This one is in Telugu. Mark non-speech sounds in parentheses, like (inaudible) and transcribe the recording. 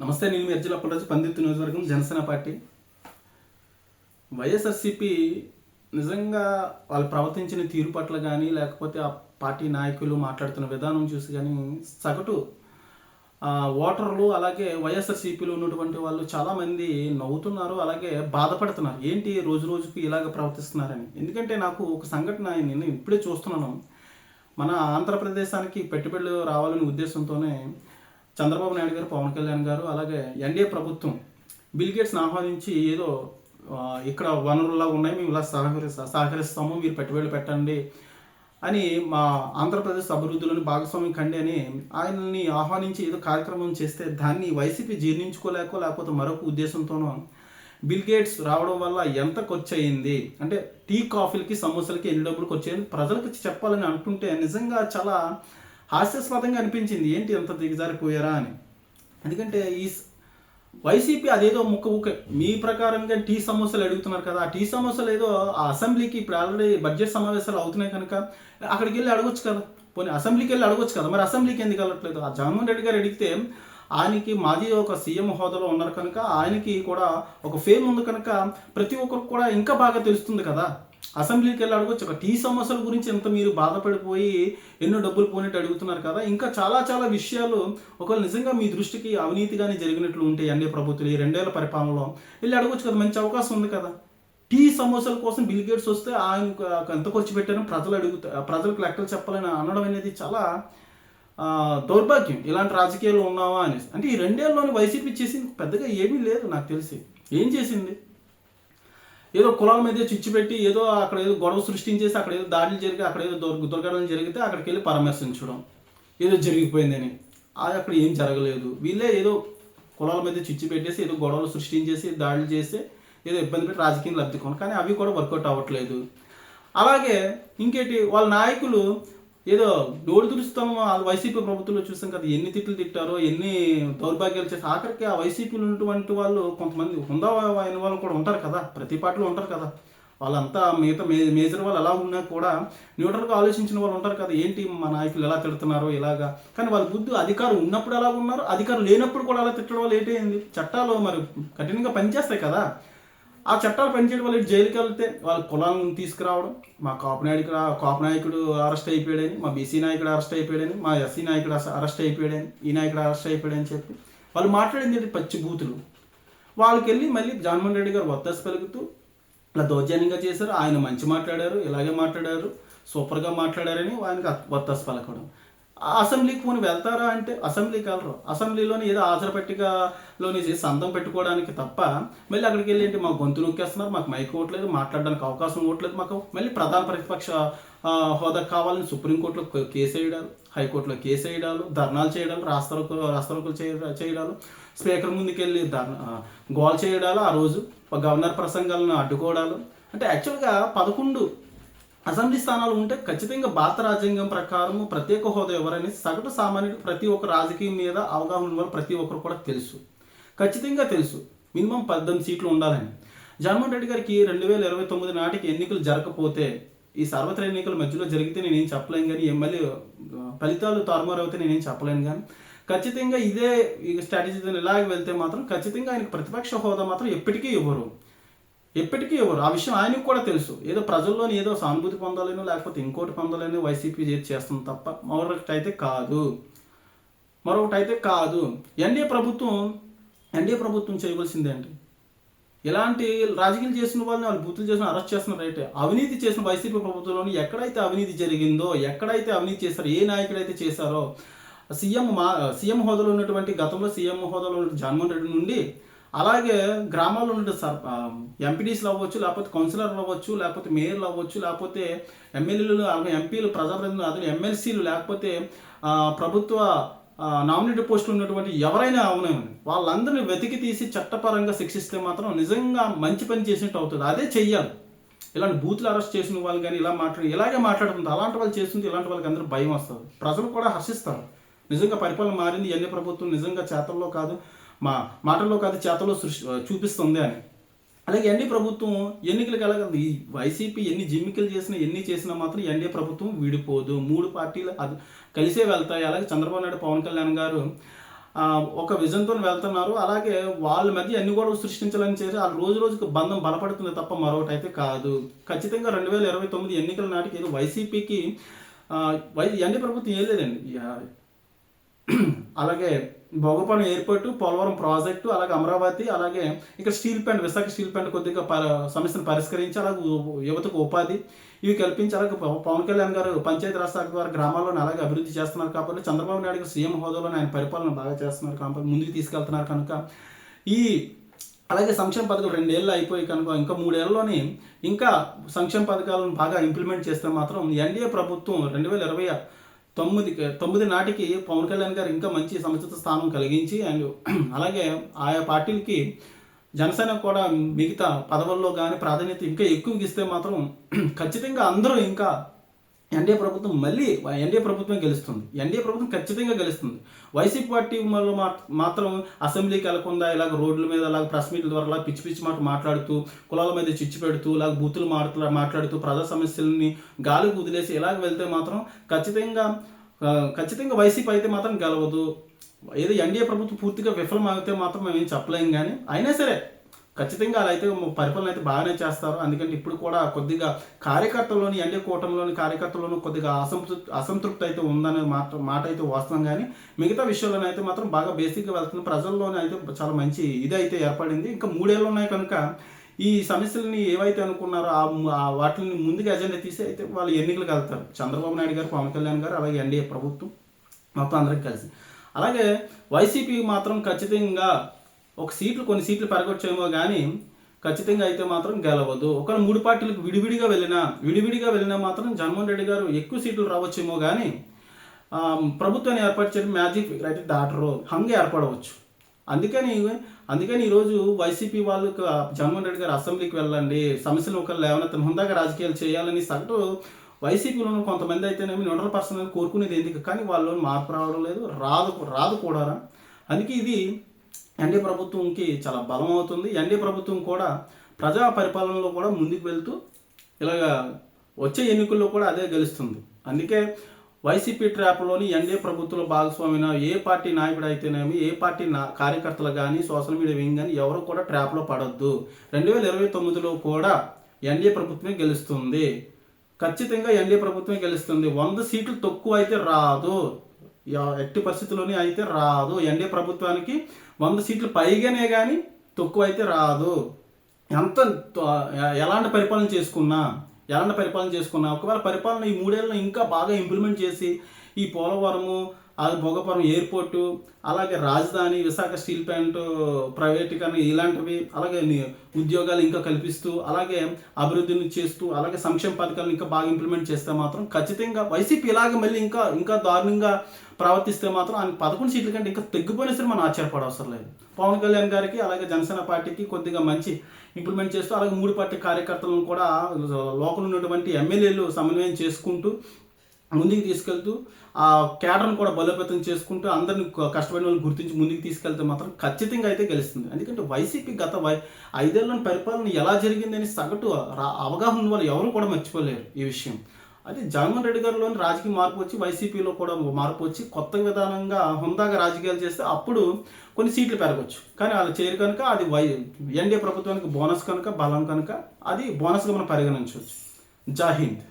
నమస్తే నేను మీ అర్జుల అప్పలరాజు పందిత్తు నియోజకవర్గం జనసేన పార్టీ. వైఎస్ఆర్సీపీ నిజంగా వాళ్ళు ప్రవర్తించిన తీరు పట్ల కానీ లేకపోతే ఆ పార్టీ నాయకులు మాట్లాడుతున్న విధానం చూసి కానీ సగటు ఓటర్లు అలాగే వైఎస్ఆర్సీపీలో ఉన్నటువంటి వాళ్ళు చాలామంది నవ్వుతున్నారు అలాగే బాధపడుతున్నారు. ఏంటి రోజు రోజుకు ఇలాగ ప్రవర్తిస్తున్నారని? ఎందుకంటే నాకు ఒక సంఘటన నేను ఇప్పుడే చూస్తున్నాను. మన ఆంధ్రప్రదేశానికి పెట్టుబడులు రావాలనే ఉద్దేశంతోనే చంద్రబాబు నాయుడు గారు పవన్ కళ్యాణ్ గారు అలాగే ఎన్డీఏ ప్రభుత్వం బిల్గేట్స్ని ఆహ్వానించి ఏదో ఇక్కడ వనరులా ఉన్నాయి మేము ఇలా సహకరి సహకరిస్తాము మీరు పెట్టుబడులు పెట్టండి అని మా ఆంధ్రప్రదేశ్ అభివృద్ధిలోని భాగస్వామ్యం కండి అని ఆయనని ఆహ్వానించి ఏదో కార్యక్రమం చేస్తే దాన్ని వైసీపీ జీర్ణించుకోలేకో లేకపోతే మరొక ఉద్దేశంతోనో బిల్ గేట్స్ రావడం వల్ల ఎంత ఖర్చు అయింది అంటే టీ కాఫీలకి సమోసాలకి ఎన్ని డబ్బులు ఖర్చు అయింది ప్రజలకు చెప్పాలని అంటుంటే నిజంగా చాలా హాస్యాస్పదంగా అనిపించింది ఏంటి అంత దిగజారిపోయారా అని. ఎందుకంటే ఈ వైసీపీ అదేదో ముక్క ముక్క మీ ప్రకారంగా టీ సమస్యలు అడుగుతున్నారు కదా ఆ టీ సమస్యలు ఏదో ఆ అసెంబ్లీకి ఇప్పుడు ఆల్రెడీ బడ్జెట్ సమావేశాలు అవుతున్నాయి కనుక అక్కడికి వెళ్ళి అడగొచ్చు కదా. పోనీ అసెంబ్లీకి వెళ్ళి అడగొచ్చు కదా మరి అసెంబ్లీకి ఎందుకు వెళ్ళట్లేదు? ఆ జగన్మోహన్ రెడ్డి గారు అడిగితే ఆయనకి మాది ఒక సీఎం హోదాలో ఉన్నారు కనుక ఆయనకి కూడా ఒక ఫేమ్ ఉంది కనుక ప్రతి ఒక్కరికి కూడా ఇంకా బాగా తెలుస్తుంది కదా. అసెంబ్లీకి వెళ్ళి అడగొచ్చు. ఒక టీ సమస్యల గురించి ఎంత మీరు బాధపడిపోయి ఎన్నో డబ్బులు పోయినట్టు అడుగుతున్నారు కదా. ఇంకా చాలా చాలా విషయాలు ఒకవేళ నిజంగా మీ దృష్టికి అవినీతిగానే జరిగినట్లు ఉంటే అన్ని ప్రభుత్వాలు ఈ రెండేళ్ళ పరిపాలనలో వెళ్ళి అడగొచ్చు కదా. మంచి అవకాశం ఉంది కదా. టీ సమోసాల కోసం బిల్ గేట్స్ వస్తే ఆయన ఎంత ఖర్చు పెట్టారో ప్రజలు అడుగుతా ప్రజలకు లెక్కలు చెప్పాలని అనడం అనేది చాలా దౌర్భాగ్యం. ఇలాంటి రాజకీయాలు ఉన్నావా అనేసి. అంటే ఈ రెండేళ్ళలోని వైసీపీ చేసింది పెద్దగా ఏమీ లేదు నాకు తెలిసి. ఏం చేసింది? ఏదో కులాల మీద చిచ్చు పెట్టి ఏదో అక్కడ ఏదో గొడవ సృష్టించేసి అక్కడ ఏదో దాడులు జరిగి అక్కడ ఏదో దొర దొరకడం జరిగితే అక్కడికి వెళ్ళి పరామర్శించడం ఏదో జరిగిపోయిందని. అది అక్కడ ఏం జరగలేదు. వీళ్ళే ఏదో కులాల మీద చిచ్చు పెట్టేసి ఏదో గొడవలు సృష్టించేసి దాడులు చేసి ఏదో ఇబ్బంది పెట్టి రాజకీయం లబ్ధి కానీ అవి కూడా వర్కౌట్ అవ్వట్లేదు. అలాగే ఇంకేటి? వాళ్ళ నాయకులు ఏదో నోరు దురుస్తాం వైసీపీ ప్రభుత్వంలో చూసాం కదా ఎన్ని తిట్లు తిట్టారో ఎన్ని దౌర్భాగ్యాలు చేసి ఆఖరికి ఆ వైసీపీలో ఉన్నటువంటి వాళ్ళు కొంతమంది హుందా అయిన వాళ్ళు కూడా ఉంటారు కదా ప్రతి పార్టీలో ఉంటారు కదా. వాళ్ళంతా మిగతా మే మేజర్ వాళ్ళు ఎలా ఉన్నా కూడా న్యూట్రల్గా ఆలోచించిన వాళ్ళు ఉంటారు కదా ఏంటి మా నాయకులు ఎలా తిడుతున్నారో ఇలాగా. కానీ వాళ్ళ బుద్ధి అధికారం ఉన్నప్పుడు ఎలా ఉన్నారు అధికారం లేనప్పుడు కూడా అలా తిట్టడం వాళ్ళు ఏంటి? చట్టాలు మరి కఠినంగా పనిచేస్తాయి కదా. ఆ చట్టాలు పనిచేయడం వల్ల ఇటు జైలుకి వెళ్తే వాళ్ళ కులాలను తీసుకురావడం మా కాపు నాయకుడు కాపు నాయకుడు అరెస్ట్ అయిపోయాడని మా బీసీ నాయకుడు అరెస్ట్ అయిపోయాడని మా ఎస్సీ నాయకుడు అరెస్ట్ అయిపోయాడని ఈ నాయకుడు అరెస్ట్ అయిపోయాడని చెప్పి వాళ్ళు మాట్లాడింది ఏంటి? పచ్చి బూతులు. వాళ్ళకి వెళ్ళి మళ్ళీ జగన్మోహన్ రెడ్డి గారు వత్తాసు పలుకుతూ ఇలా దౌర్జన్యంగా చేశారు ఆయన మంచి మాట్లాడారు ఇలాగే మాట్లాడారు సూపర్గా మాట్లాడారని ఆయనకు వత్తస్ పలకడం. అసెంబ్లీకి పోని వెళ్తారా అంటే అసెంబ్లీకి వెళ్ళరు. అసెంబ్లీలోని ఏదో ఆసరపట్టికలోని సంతం పెట్టుకోవడానికి తప్ప మళ్ళీ అక్కడికి వెళ్ళి ఏంటి మాకు గొంతు నొక్కేస్తున్నారు మాకు మైక్ ఇవ్వట్లేదు మాట్లాడడానికి అవకాశం ఇవ్వట్లేదు మాకు మళ్ళీ ప్రధాన ప్రతిపక్ష హోదా కావాలని సుప్రీంకోర్టులో కేసు వేయడాలు హైకోర్టులో కేసు వేయడాలు ధర్నాలు చేయడాలు రాస్తారోకులు రాస్తారోకులు చేయ- చేయడాలు స్పీకర్ ముందుకెళ్ళి ధర్నా గోల్ చేయడాలు ఆ రోజు గవర్నర్ ప్రసంగాలను అడ్డుకోవడాలు. అంటే యాక్చువల్గా పదకొండు అసెంబ్లీ స్థానాలు ఉంటే ఖచ్చితంగా భారత రాజ్యాంగం ప్రకారం ప్రత్యేక హోదా ఎవరని సగటు సామాన్యుడు ప్రతి ఒక్క రాజకీయం మీద అవగాహన ఉన్న ప్రతి ఒక్కరు కూడా తెలుసు. ఖచ్చితంగా తెలుసు. మినిమం పద్దెనిమిది సీట్లు ఉండాలని. జగన్మోహన్ రెడ్డి గారికి రెండు వేల ఇరవై తొమ్మిది నాటికి ఎన్నికలు జరగకపోతే ఈ సర్వత్ర ఎన్నికల మధ్యలో జరిగితే నేనేం చెప్పలేను కానీ ఎమ్మెల్యే ఫలితాలు తారుమారు అయితే నేనేం చెప్పలేను కానీ ఖచ్చితంగా ఇదే ఈ స్ట్రాటజీతో ఇలాగ వెళ్తే మాత్రం ఖచ్చితంగా ఆయనకు ప్రతిపక్ష హోదా మాత్రం ఎప్పటికీ ఇవ్వరు. ఎప్పటికీ ఎవరు. ఆ విషయం ఆయనకు కూడా తెలుసు. ఏదో ప్రజల్లోని ఏదో సానుభూతి పొందాలేనో లేకపోతే ఇంకోటి పొందాలేనో వైసీపీ చేతి చేస్తుంది తప్ప మరొకటి అయితే కాదు. మరొకటి అయితే కాదు. ఎన్డీఏ ప్రభుత్వం ఎన్డీఏ ప్రభుత్వం చేయవలసిందేంటి ఇలాంటి రాజకీయాలు చేసిన వాళ్ళని వాళ్ళు బూతులు చేసిన అరెస్ట్ చేస్తున్న రైటే. అవినీతి చేసిన వైసీపీ ప్రభుత్వంలోని ఎక్కడైతే అవినీతి జరిగిందో ఎక్కడైతే అవినీతి చేశారో ఏ నాయకుడైతే చేశారో సీఎం మా సీఎం హోదాలో ఉన్నటువంటి గతంలో సీఎం హోదాలో ఉన్న జగన్మోహన్ రెడ్డి నుండి అలాగే గ్రామాల్లో ఉండే సర్ ఎంపీడీసీలు అవ్వచ్చు లేకపోతే కౌన్సిలర్లు అవ్వచ్చు లేకపోతే మేయర్లు అవ్వచ్చు లేకపోతే ఎమ్మెల్యేలు అలాగే ఎంపీలు ప్రజాప్రతినిధులు అదే ఎమ్మెల్సీలు లేకపోతే ప్రభుత్వ నామినేటెడ్ పోస్టులు ఉన్నటువంటి ఎవరైనా అవునేమని వాళ్ళందరినీ వెతికి తీసి చట్టపరంగా శిక్షిస్తే మాత్రం నిజంగా మంచి పని చేసినట్టు అవుతుంది. అదే చెయ్యాలి. ఇలాంటి బూతులు అరెస్ట్ చేసిన వాళ్ళు కానీ ఇలా మాట్లాడి ఇలాగే మాట్లాడుతుంది అలాంటి వాళ్ళు చేస్తుంది ఇలాంటి వాళ్ళకి అందరూ భయం వస్తుంది. ప్రజలు కూడా హర్షిస్తారు. నిజంగా పరిపాలన మారింది ఎన్ని ప్రభుత్వం నిజంగా చేతల్లో కాదు. మా మాటల్లో కాదు చేతల్లో సృష్టి చూపిస్తుంది అని. అలాగే ఎన్డీ ప్రభుత్వం ఎన్నికలకు వెళ్ళగలదు ఈ వైసీపీ ఎన్ని జిమ్మికలు చేసినా ఎన్ని చేసినా మాత్రం ఎన్డీ ప్రభుత్వం విడిపోదు. మూడు పార్టీలు అది కలిసే వెళ్తాయి. అలాగే చంద్రబాబు నాయుడు పవన్ కళ్యాణ్ గారు ఒక విజన్తో వెళ్తున్నారు. అలాగే వాళ్ళ మధ్య ఎన్ని గొడవలు సృష్టించాలని చేసి ఆ రోజు రోజుకు బంధం బలపడుతుంది తప్ప మరొకటి అయితే కాదు. ఖచ్చితంగా రెండు వేల ఇరవై తొమ్మిది ఎన్నికల నాటికి ఏదో వైసీపీకి వై ఎన్డీ ప్రభుత్వం ఏం లేదండి. అలాగే భోగపాలెం ఎయిర్పోర్ట్ పోలవరం ప్రాజెక్టు అలాగే అమరావతి అలాగే ఇక్కడ steel plant Visakha steel plant కొద్దిగా ప సమస్యను పరిష్కరించి అలాగే యువతకు ఉపాధి ఇవి కల్పించి అలాగే పవన్ కళ్యాణ్ గారు పంచాయతీ రాజ్ శాఖ ద్వారా గ్రామాల్లోనే అలాగే అభివృద్ధి చేస్తున్నారు కాబట్టి చంద్రబాబు నాయుడు గారు సీఎం హోదాలో ఆయన పరిపాలన బాగా చేస్తున్నారు కాబట్టి ముందుకు తీసుకెళ్తున్నారు కనుక. ఈ అలాగే సంక్షేమ పథకాలు రెండేళ్ళు అయిపోయి కనుక ఇంకా మూడేళ్ళలోని ఇంకా సంక్షేమ పథకాలను బాగా ఇంప్లిమెంట్ చేస్తే మాత్రం ఎన్డీఏ ప్రభుత్వం రెండు వేల ఇరవై తొమ్మిది తొమ్మిది నాటికి పవన్ కళ్యాణ్ గారు ఇంకా మంచి సముచిత స్థానం కలిగించి అండ్ (clears throat) అలాగే ఆయా పార్టీలకి జనసేన కూడా మిగతా పదవుల్లో కానీ ప్రాధాన్యత ఇంకా ఎక్కువ ఇస్తే మాత్రం (clears throat) ఖచ్చితంగా అందరూ ఇంకా ఎన్డీఏ ప్రభుత్వం మళ్ళీ ఎన్డీఏ ప్రభుత్వం గెలుస్తుంది. ఎన్డీఏ ప్రభుత్వం ఖచ్చితంగా గెలుస్తుంది. వైసీపీ పార్టీ వాళ్ళు మాత్రం అసెంబ్లీకి వెళ్ళకుండా ఇలాగ రోడ్ల మీద అలాగ ప్రెస్ మీట్ల ద్వారా ఇలా పిచ్చి పిచ్చి మాట మాట్లాడుతూ కులాల మీద చిచ్చు పెడుతూ ఇలాగ బూతులు మాట్లా మాట్లాడుతూ ప్రజా సమస్యల్ని గాలికి వదిలేసి ఇలాగ వెళ్తే మాత్రం ఖచ్చితంగా ఖచ్చితంగా వైసీపీ అయితే మాత్రం గెలవదు. ఏదో ఎన్డీఏ ప్రభుత్వం పూర్తిగా విఫలం అయితే మాత్రం మేము ఏం చెప్పలేం కానీ అయినా సరే ఖచ్చితంగా అలా అయితే పరిపాలన అయితే బాగానే చేస్తారు. అందుకని ఇప్పుడు కూడా కొద్దిగా కార్యకర్తల్లోని ఎన్డీ కూటమిలోని కార్యకర్తల్లోనూ కొద్దిగా అసంతృప్తి అసంతృప్తి అయితే ఉందనే మాట మాట అయితే వాస్తవం. కానీ మిగతా విషయాల్లోనే అయితే మాత్రం బాగా బేసిక్గా వెళ్తుంది ప్రజల్లోనే అయితే చాలా మంచి ఇది అయితే ఏర్పడింది. ఇంకా మూడేళ్ళు ఉన్నాయి కనుక ఈ సమస్యలని ఏవైతే అనుకున్నారో ఆ ఆ వాటిని ముందుగా ఎజెండా తీసి అయితే వాళ్ళు ఎన్నికలకు వెళ్తారు. చంద్రబాబు నాయుడు గారు పవన్ కళ్యాణ్ గారు అలాగే ఎన్డీఏ ప్రభుత్వం మొత్తం అందరికి కలిసి. అలాగే వైసీపీ మాత్రం ఖచ్చితంగా ఒక సీట్లు కొన్ని సీట్లు పెరగొచ్చేమో కానీ ఖచ్చితంగా అయితే మాత్రం గెలవదు. ఒక మూడు పార్టీలకు విడివిడిగా వెళ్ళినా విడివిడిగా వెళ్ళినా మాత్రం జగన్మోహన్ రెడ్డి గారు ఎక్కువ సీట్లు రావచ్చేమో కానీ ప్రభుత్వాన్ని ఏర్పాటు చేయడం మ్యాజిక్ ఫిగర్ అయితే దాటరు హంగ్ ఏర్పడవచ్చు. అందుకని అందుకని ఈరోజు వైసీపీ వాళ్ళు జగన్మోహన్ రెడ్డి గారు అసెంబ్లీకి వెళ్ళండి సమస్యలు ఒకరు లేవనెత్తండి హుందాగా రాజకీయాలు చేయాలని సగటు వైసీపీలో కొంతమంది అయితేనేమి న్యూట్రల్ పర్సన్ అని కోరుకునేది ఎందుకు? కానీ వాళ్ళు మార్పు రావడం లేదు రాదు రాదు కూడా. అందుకే ఇది ఎన్డీఏ ప్రభుత్వంకి చాలా బలం అవుతుంది. ఎన్డీ ప్రభుత్వం కూడా ప్రజా పరిపాలనలో కూడా ముందుకు వెళ్తూ ఇలాగా వచ్చే ఎన్నికల్లో కూడా అదే గెలుస్తుంది. అందుకే వైసీపీ ట్రాప్లోని ఎన్డీఏ ప్రభుత్వంలో భాగస్వామైన ఏ పార్టీ నాయకుడు అయితేనేమి ఏ పార్టీ నా కార్యకర్తలు కానీ సోషల్ మీడియా వింగ్ కానీ ఎవరు కూడా ట్రాప్లో పడొద్దు. రెండు వేల ఇరవై తొమ్మిదిలో కూడా ఎన్డీఏ ప్రభుత్వమే గెలుస్తుంది. ఖచ్చితంగా ఎన్డీఏ ప్రభుత్వమే గెలుస్తుంది. వంద సీట్లు తక్కువ అయితే రాదు. ఎట్టి పరిస్థితుల్లోనే అయితే రాదు. ఎన్డీఏ ప్రభుత్వానికి వంద సీట్లు పైగానే కానీ తక్కువ అయితే రాదు. ఎంత ఎలాంటి పరిపాలన చేసుకున్నా ఎలాంటి పరిపాలన చేసుకున్నా ఒకవేళ పరిపాలన ఈ మూడేళ్ళలో ఇంకా బాగా ఇంప్లిమెంట్ చేసి ఈ పోలవరము అది భోగపురం ఎయిర్పోర్టు అలాగే రాజధాని విశాఖ స్టీల్ ప్లాంట్ ప్రైవేటీకరణ ఇలాంటివి అలాగే ఉద్యోగాలు ఇంకా కల్పిస్తూ అలాగే అభివృద్ధిని చేస్తూ అలాగే సంక్షేమ పథకాలను ఇంకా బాగా ఇంప్లిమెంట్ చేస్తే మాత్రం ఖచ్చితంగా వైసీపీ ఇలాగ మళ్ళీ ఇంకా ఇంకా దారుణంగా ప్రవర్తిస్తే మాత్రం ఆయన పదకొండు సీట్ల కంటే ఇంకా తగ్గిపోయినా సరే మనం ఆశ్చర్యపడవసరం లేదు. పవన్ కళ్యాణ్ గారికి అలాగే జనసేన పార్టీకి కొద్దిగా మంచి ఇంప్లిమెంట్ చేస్తూ అలాగే మూడు పార్టీ కార్యకర్తలను కూడా లోకల్ ఉన్నటువంటి ఎమ్మెల్యేలు సమన్వయం చేసుకుంటూ ముందుకు తీసుకెళ్తూ ఆ కేడర్ను కూడా బలోపేతం చేసుకుంటూ అందరిని కష్టపడిన వాళ్ళని గుర్తించి ముందుకు తీసుకెళ్తే మాత్రం ఖచ్చితంగా అయితే గెలుస్తుంది. ఎందుకంటే వైసీపీ గత వై ఐదేళ్ళ పరిపాలన ఎలా జరిగిందని సగటు అవగాహన ఉన్న వాళ్ళు ఎవరు కూడా మర్చిపోలేరు ఈ విషయం. అది జగన్మోహన్ రెడ్డి గారిలోని రాజకీయ మార్పు వచ్చి వైసీపీలో కూడా మార్పు వచ్చి కొత్త విధానంగా హుందాగా రాజకీయాలు చేస్తే అప్పుడు కొన్ని సీట్లు పెరగచ్చు. కానీ అలా చేయరు కనుక అది వై ఎన్డీఏ ప్రభుత్వానికి బోనస్ కనుక బలం కనుక అది బోనస్గా మనం పరిగణించవచ్చు. జాహింద్